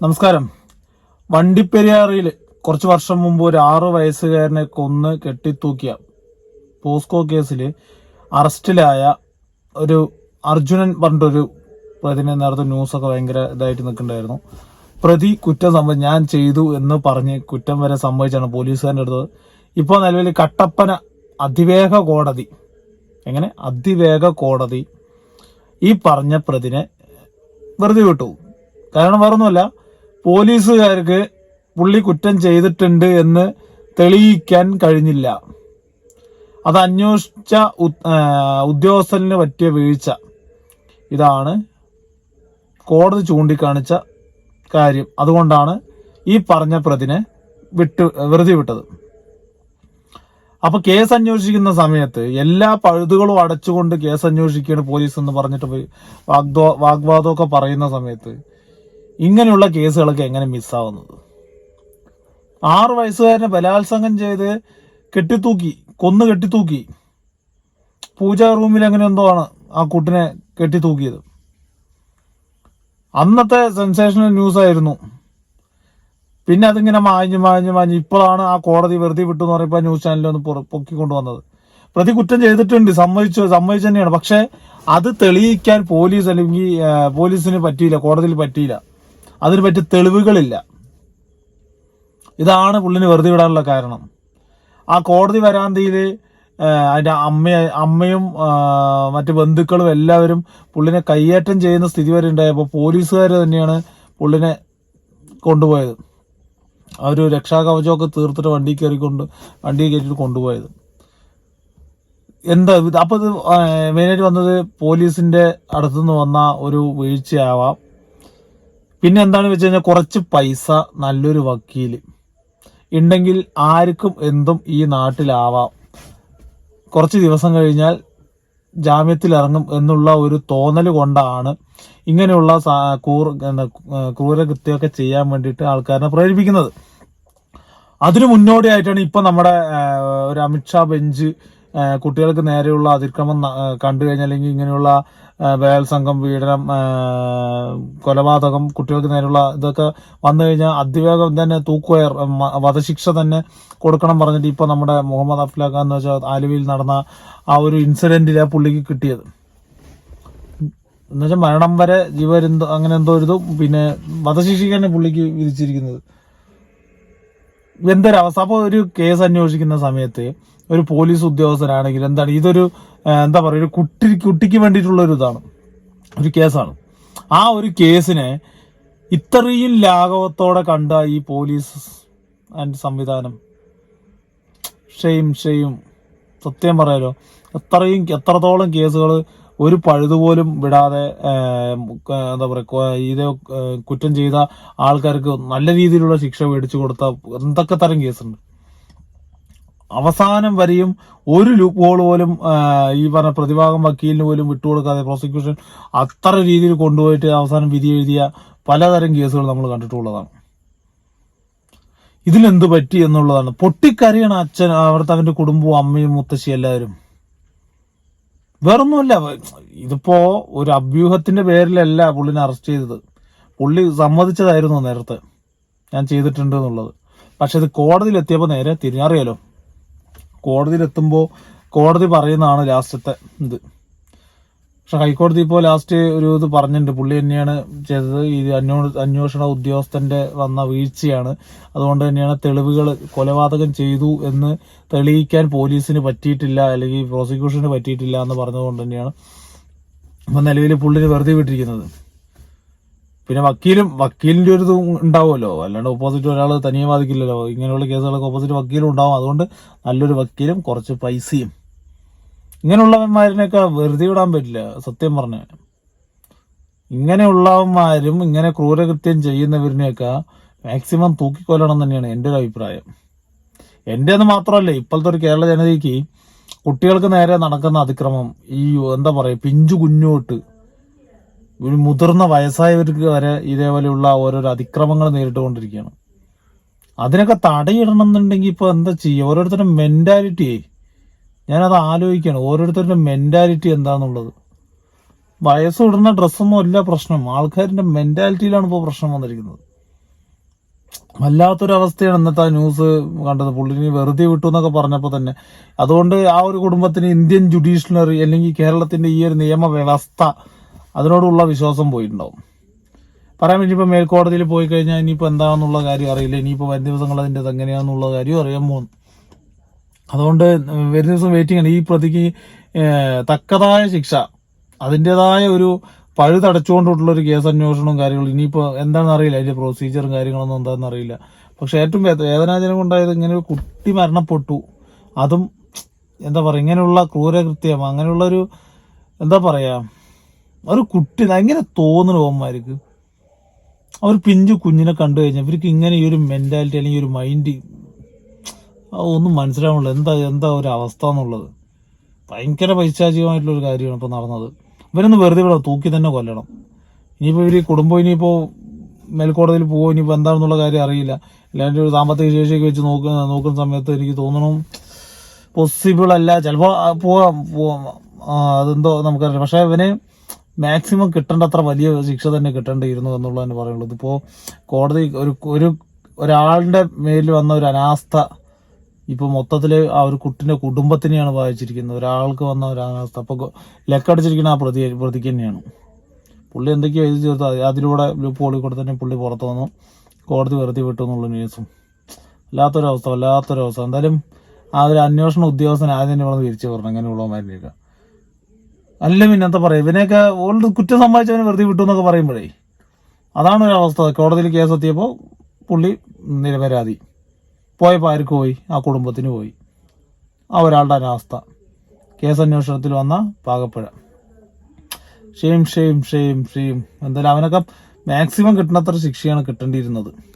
നമസ്കാരം. വണ്ടിപ്പെരിയാറിൽ കുറച്ച് വർഷം മുമ്പ് ഒരു ആറ് വയസ്സുകാരനെ കൊന്ന് കെട്ടിത്തൂക്കിയ പോസ്കോ കേസിൽ അറസ്റ്റിലായ ഒരു അർജുനൻ പറഞ്ഞിട്ടൊരു പ്രതിനെ നേരത്തെ ന്യൂസൊക്കെ ഭയങ്കര ഇതായിട്ട് നിൽക്കണ്ടായിരുന്നു പ്രതി കുറ്റം സംഭവം ഞാൻ ചെയ്തു എന്ന് പറഞ്ഞ് കുറ്റം വരെ സംഭവിച്ചാണ് പോലീസുകാരന്റെ അടുത്തത് ഇപ്പോൾ നിലവിൽ കട്ടപ്പന അതിവേഗ കോടതി എങ്ങനെ? അതിവേഗ കോടതി ഈ പറഞ്ഞ പ്രതിനെ വെറുതെ വിട്ടു. കാരണം വേറൊന്നുമല്ല പോലീസുകാർക്ക് പുള്ളി കുറ്റം ചെയ്തിട്ടുണ്ട് എന്ന് തെളിയിക്കാൻ കഴിഞ്ഞില്ല. അത് അന്വേഷിച്ച ഉദ്യോഗസ്ഥന് പറ്റിയ വീഴ്ച. ഇതാണ് കോടതി ചൂണ്ടിക്കാണിച്ച കാര്യം. അതുകൊണ്ടാണ് ഈ പറഞ്ഞ പ്രതിനെ വിട്ട് വെറുതെ വിട്ടത്. അപ്പൊ കേസ് അന്വേഷിക്കുന്ന സമയത്ത് എല്ലാ പഴുതുകളും അടച്ചുകൊണ്ട് കേസ് അന്വേഷിക്കുകയാണ് പോലീസ് എന്ന് പറഞ്ഞിട്ട് വാഗ്വാദമൊക്കെ പറയുന്ന സമയത്ത് ഇങ്ങനെയുള്ള കേസുകളൊക്കെ എങ്ങനെ മിസ്സാവുന്നത്? ആറ് വയസ്സുകാരനെ ബലാത്സംഗം ചെയ്ത് കെട്ടിത്തൂക്കി കൊന്നു കെട്ടിത്തൂക്കി. പൂജാ റൂമിൽ അങ്ങനെ എന്തോ ആണ് ആ കുട്ടിനെ കെട്ടിത്തൂക്കിയത്. അന്നത്തെ സെൻസേഷണൽ ന്യൂസ് ആയിരുന്നു. പിന്നെ അതിങ്ങനെ മാഞ്ഞു മാഞ്ഞു മാഞ്ഞു ഇപ്പോഴാണ് ആ കോടതി വെറുതെ വിട്ടു എന്ന് പറയുമ്പോൾ ന്യൂസ് ചാനലിൽ ഒന്ന് പൊക്കി പൊക്കിക്കൊണ്ടുവന്നത്. പ്രതി കുറ്റം ചെയ്തിട്ടുണ്ട് സമ്മതിച്ചു സമ്മതിച്ചു തന്നെയാണ് പക്ഷെ അത് തെളിയിക്കാൻ പോലീസ് അല്ലെങ്കിൽ പോലീസിന് പറ്റിയില്ല കോടതിയിൽ പറ്റിയില്ല. അതിന് പറ്റിയ തെളിവുകളില്ല. ഇതാണ് പുള്ളിന് വെറുതെ വിടാനുള്ള കാരണം. ആ കോടതി വരാന്തയിൽ അതിന്റെ അമ്മ അമ്മയും മറ്റ് ബന്ധുക്കളും എല്ലാവരും പുള്ളിനെ കയ്യേറ്റം ചെയ്യുന്ന സ്ഥിതി വരെ ഉണ്ടായപ്പോൾ പോലീസുകാർ തന്നെയാണ് പുള്ളിനെ കൊണ്ടുപോയത്. അവർ രക്ഷാകവചമൊക്കെ തീർത്തിട്ട് വണ്ടി കയറിക്കൊണ്ട് വണ്ടി കയറ്റിട്ട് കൊണ്ടുപോയത്. എന്താ അപ്പോൾ അപ്പൊ ഇത് മെയിനായിട്ട് വന്നത് പോലീസിന്റെ അടുത്തുനിന്ന് വന്ന ഒരു വീഴ്ചയാവാം. പിന്നെ എന്താണെന്ന് വെച്ച് കഴിഞ്ഞാൽ കുറച്ച് പൈസ നല്ലൊരു വക്കീൽ ഉണ്ടെങ്കിൽ ആർക്കും എന്തും ഈ നാട്ടിലാവാം. കുറച്ച് ദിവസം കഴിഞ്ഞാൽ ജാമ്യത്തിൽ ഇറങ്ങും എന്നുള്ള ഒരു തോന്നൽ കൊണ്ടാണ് ഇങ്ങനെയുള്ള കൂർ ക്രൂരകൃത്യമൊക്കെ ചെയ്യാൻ വേണ്ടിയിട്ട് ആൾക്കാരെ പ്രേരിപ്പിക്കുന്നത്. അതിനു മുന്നോടിയായിട്ടാണ് ഇപ്പൊ നമ്മുടെ ഒരു അമിത്ഷാ ബെഞ്ച് കുട്ടികൾക്ക് നേരെയുള്ള അതിക്രമം കണ്ടു കഴിഞ്ഞാൽ അല്ലെങ്കിൽ ഇങ്ങനെയുള്ള ബലാത്സംഗം പീഡനം കൊലപാതകം കുട്ടികൾക്ക് നേരെയുള്ള ഇതൊക്കെ വന്നു കഴിഞ്ഞാൽ അതിവേഗം തന്നെ തൂക്കുവയർ വധശിക്ഷ തന്നെ കൊടുക്കണം പറഞ്ഞിട്ട് ഇപ്പൊ നമ്മുടെ മുഹമ്മദ് അഫ്ലാഖ് എന്ന് വെച്ചാൽ ആലുവയിൽ നടന്ന ആ ഒരു ഇൻസിഡന്റിൽ ആ പുള്ളിക്ക് കിട്ടിയത്. എന്നുവെച്ചാൽ മരണം വരെ ജീവരെന്തോ അങ്ങനെ എന്തോ ഒരു പിന്നെ വധശിക്ഷിക്കാണ് പുള്ളിക്ക് വിധിച്ചിരിക്കുന്നത്. എന്തൊരവസ്ഥ അപ്പോൾ ഒരു കേസ് അന്വേഷിക്കുന്ന സമയത്ത് ഒരു പോലീസ് ഉദ്യോഗസ്ഥനാണെങ്കിൽ എന്താണ്? ഇതൊരു എന്താ പറയുക ഒരു കുട്ടി കുട്ടിക്ക് വേണ്ടിയിട്ടുള്ള ഒരു ഇതാണ് ഒരു കേസാണ്. ആ ഒരു കേസിനെ ഇത്രയും ലാഘവത്തോടെ കണ്ട ഈ പോലീസ് ആൻഡ് സംവിധാനം ഷെയും ഷെയും സത്യം പറയാലോ എത്രയും എത്രത്തോളം കേസുകൾ ഒരു പഴുതുപോലും വിടാതെ എന്താ പറയുക ഇത് കുറ്റം ചെയ്ത ആൾക്കാർക്ക് നല്ല രീതിയിലുള്ള ശിക്ഷ മേടിച്ചു കൊടുത്ത എന്തൊക്കെ തരം കേസുണ്ട്? അവസാനം വരെയും ഒരു ലൂപ്പ് ഹോൾ പോലും ഈ പറഞ്ഞ പ്രതിഭാഗം വക്കീലിന് പോലും വിട്ടുകൊടുക്കാതെ പ്രോസിക്യൂഷൻ അത്ര രീതിയിൽ കൊണ്ടുപോയിട്ട് അവസാനം വിധി എഴുതിയ പലതരം കേസുകൾ നമ്മൾ കണ്ടിട്ടുള്ളതാണ്. ഇതിലെന്ത് പറ്റി എന്നുള്ളതാണ്. പൊട്ടിക്കരയണ അച്ഛൻ അവിടുത്തെ അവന്റെ കുടുംബവും അമ്മയും മുത്തശ്ശി എല്ലാവരും. വേറൊന്നുമല്ല ഇതിപ്പോ ഒരു അഭ്യൂഹത്തിന്റെ പേരിലല്ല പുള്ളിനെ അറസ്റ്റ് ചെയ്തത്. പുള്ളി സമ്മതിച്ചതായിരുന്നു നേരത്തെ. ഞാൻ ചെയ്തിട്ടുണ്ട് എന്നുള്ളത്. പക്ഷെ ഇത് കോടതിയിൽ എത്തിയപ്പോൾ നേരെ തിരിഞ്ഞറിയാലോ? കോടതിയിൽ എത്തുമ്പോൾ കോടതി പറയുന്നതാണ് ലാസ്റ്റത്തെ ഇത്. പക്ഷെ ഹൈക്കോടതി ഇപ്പോൾ ലാസ്റ്റ് ഒരു ഇത് പറഞ്ഞിട്ടുണ്ട്. പുള്ളി തന്നെയാണ് ചെയ്തത്. ഈ അന്വേ അന്വേഷണ ഉദ്യോഗസ്ഥന്റെ വന്ന വീഴ്ചയാണ്. അതുകൊണ്ട് തന്നെയാണ് തെളിവുകൾ കൊലപാതകം ചെയ്തു എന്ന് തെളിയിക്കാൻ പോലീസിന് പറ്റിയിട്ടില്ല അല്ലെങ്കിൽ പ്രോസിക്യൂഷന് പറ്റിയിട്ടില്ല എന്ന് പറഞ്ഞതുകൊണ്ട് തന്നെയാണ് ഇപ്പം നിലവിൽ പുള്ളിന് വെറുതെ വിട്ടിരിക്കുന്നത്. പിന്നെ വക്കീലും വക്കീലിന്റെ ഒരു ഉണ്ടാവുമല്ലോ. അല്ലാണ്ട് ഓപ്പോസിറ്റ് ഒരാൾ തനിയെ ബാധിക്കില്ലല്ലോ. ഇങ്ങനെയുള്ള കേസുകളൊക്കെ ഓപ്പോസിറ്റ് വക്കീലും ഉണ്ടാവും. അതുകൊണ്ട് നല്ലൊരു വക്കീലും കുറച്ച് പൈസയും. ഇങ്ങനെയുള്ളവന്മാരിനെയൊക്കെ വെറുതെ വിടാൻ പറ്റില്ല. സത്യം പറഞ്ഞ. ഇങ്ങനെയുള്ളവന്മാരും ഇങ്ങനെ ക്രൂരകൃത്യം ചെയ്യുന്നവരിനെയൊക്കെ മാക്സിമം തൂക്കിക്കൊല്ലണം തന്നെയാണ് എന്റെ ഒരു അഭിപ്രായം. എന്റെ എന്ന് മാത്രമല്ല ഇപ്പോഴത്തെ ഒരു കേരള ജനതയ്ക്ക് കുട്ടികൾക്ക് നേരെ നടക്കുന്ന അതിക്രമം ഈ എന്താ പറയുക പിഞ്ചു കുഞ്ഞോട്ട് ഒരു മുതിർന്ന വയസ്സായവർക്ക് വരെ ഇതേപോലെയുള്ള ഓരോരോ അതിക്രമങ്ങൾ നേരിട്ടുകൊണ്ടിരിക്കുകയാണ്. അതിനൊക്കെ തടയിടണം എന്നുണ്ടെങ്കിൽ ഇപ്പോൾ എന്താ ചെയ്യുക? ഓരോരുത്തരുടെ മെന്റാലിറ്റിയെ ഞാനത് ആലോചിക്കുകയാണ്. ഓരോരുത്തരുടെ മെന്റാലിറ്റി എന്താണെന്നുള്ളത് വയസ്സ് ഇടുന്ന ഡ്രസ്സൊന്നും അല്ല പ്രശ്നം. ആൾക്കാരിന്റെ മെന്റാലിറ്റിയിലാണ് ഇപ്പോൾ പ്രശ്നം വന്നിരിക്കുന്നത്. വല്ലാത്തൊരവസ്ഥയാണ് ഇന്നത്തെ ആ ന്യൂസ് കണ്ടത്. പുള്ളിനെ വെറുതെ വിട്ടു എന്നൊക്കെ പറഞ്ഞപ്പോൾ തന്നെ. അതുകൊണ്ട് ആ ഒരു കുടുംബത്തിന് ഇന്ത്യൻ ജുഡീഷ്യറി അല്ലെങ്കിൽ കേരളത്തിന്റെ ഈ ഒരു നിയമവ്യവസ്ഥ അതിനോടുള്ള വിശ്വാസം പോയിട്ടുണ്ടാവും. പറയാൻ ഇപ്പൊ മേൽക്കോടതിയിൽ പോയി കഴിഞ്ഞാൽ ഇനിയിപ്പോ എന്താണെന്നുള്ള കാര്യം അറിയില്ല. ഇനിയിപ്പോ വരും ദിവസങ്ങൾ അതിന്റെ എങ്ങനെയാണെന്നുള്ള കാര്യം അറിയാൻ പോകുന്നു. അതുകൊണ്ട് വരും ദിവസം വെയിറ്റിംഗ് ആണ്. ഈ പ്രതിക്ക് തക്കതായ ശിക്ഷ അതിന്റെതായ ഒരു പഴുതടച്ചുകൊണ്ടിട്ടുള്ള ഒരു കേസ് അന്വേഷണവും കാര്യങ്ങളും ഇനിയിപ്പോ എന്താണെന്ന് അറിയില്ല. അതിന്റെ പ്രൊസീജിയറും കാര്യങ്ങളൊന്നും എന്താണെന്ന് അറിയില്ല. പക്ഷെ ഏറ്റവും വേദനാജനം ഉണ്ടായത് ഇങ്ങനെ ഒരു കുട്ടി മരണപ്പെട്ടു. അതും എന്താ പറയാ ഇങ്ങനെയുള്ള ക്രൂരകൃത്യം അങ്ങനെയുള്ളൊരു എന്താ പറയാ ഒരു കുട്ടി എങ്ങനെ തോന്നുന്നു ഓന്മാർക്ക് അവർ പിഞ്ചു കുഞ്ഞിനെ കണ്ടു കഴിഞ്ഞാൽ ഇവർക്ക് ഇങ്ങനെ ഈ ഒരു മെന്റാലിറ്റി അല്ലെങ്കിൽ ഒരു മൈൻഡ് ഒന്നും മനസ്സിലാവുന്നില്ല എന്താ എന്താ ഒരു അവസ്ഥ എന്നുള്ളത്. ഭയങ്കര പൈശാചികമായിട്ടുള്ളൊരു കാര്യമാണ് ഇപ്പോൾ നടന്നത്. ഇവരൊന്ന് വെറുതെ വിടാം തൂക്കി തന്നെ കൊല്ലണം. ഇനിയിപ്പോൾ ഇവർ കുടുംബം ഇനിയിപ്പോൾ മേൽക്കോടതിയിൽ പോകുമോ ഇനിയിപ്പോൾ എന്താണെന്നുള്ള കാര്യം അറിയില്ല. അല്ലാണ്ട് ഒരു സാമ്പത്തിക ശേഷിയൊക്കെ വെച്ച് നോക്കുന്ന നോക്കുന്ന സമയത്ത് എനിക്ക് തോന്നണം പോസിബിൾ അല്ല. ചിലപ്പോൾ പോകാം പോവാം അതെന്തോ നമുക്കറിയാം പക്ഷേ ഇവന് മാക്സിമം കിട്ടേണ്ടത്ര വലിയ ശിക്ഷ തന്നെ കിട്ടേണ്ടിയിരുന്നു എന്നുള്ളതാണ് പറയുള്ളത് ഇപ്പോ കോടതി ഒരു ഒരു ഒരാളുടെ മേലിൽ വന്ന ഒരു അനാസ്ഥ ഇപ്പൊ മൊത്തത്തിൽ ആ ഒരു കുട്ടിന്റെ കുടുംബത്തിനെയാണ് വായിച്ചിരിക്കുന്നത് ഒരാൾക്ക് വന്ന ഒരു അനാസ്ഥ. അപ്പൊ ലെക്കടിച്ചിരിക്കുന്ന ആ പ്രതി പ്രതിക്ക് തന്നെയാണ്. പുള്ളി എന്തൊക്കെയോ എഴുതി ചേർത്ത് അത് അതിലൂടെ ലൂപ്പ് ഓളിക്കൂടെ തന്നെ പുള്ളി പുറത്തു വന്നു. കോടതി വെറുതെ വിട്ടു എന്നുള്ള ന്യൂസും വല്ലാത്തൊരവസ്ഥ വല്ലാത്തൊരവസ്ഥ. എന്തായാലും ആ ഒരു അന്വേഷണ ഉദ്യോഗസ്ഥൻ ആദ്യം തന്നെ ഇവിടെ തിരിച്ചു പറഞ്ഞു അങ്ങനെയുള്ളവന്മാരിലേക്ക് അല്ല പിന്നെ എന്താ പറയാ ഇവനെയൊക്കെ ഓൾഡ് കുറ്റം സമ്പാദിച്ചവനെ വെറുതെ വിട്ടു എന്നൊക്കെ പറയുമ്പോഴേ അതാണ് ഒരു അവസ്ഥ. കോടതിയിൽ കേസ് എത്തിയപ്പോൾ പുള്ളി നിരപരാധി. പോയപ്പോൾ ആർക്ക് പോയി? ആ കുടുംബത്തിന് പോയി. ആ ഒരാളുടെ അനാവസ്ഥ. കേസ് അന്വേഷണത്തിൽ വന്ന പാകപ്പുഴ. Shame shame shame shame. എന്തായാലും അവനൊക്കെ മാക്സിമം കിട്ടുന്നത്ര ശിക്ഷയാണ് കിട്ടേണ്ടിയിരുന്നത്.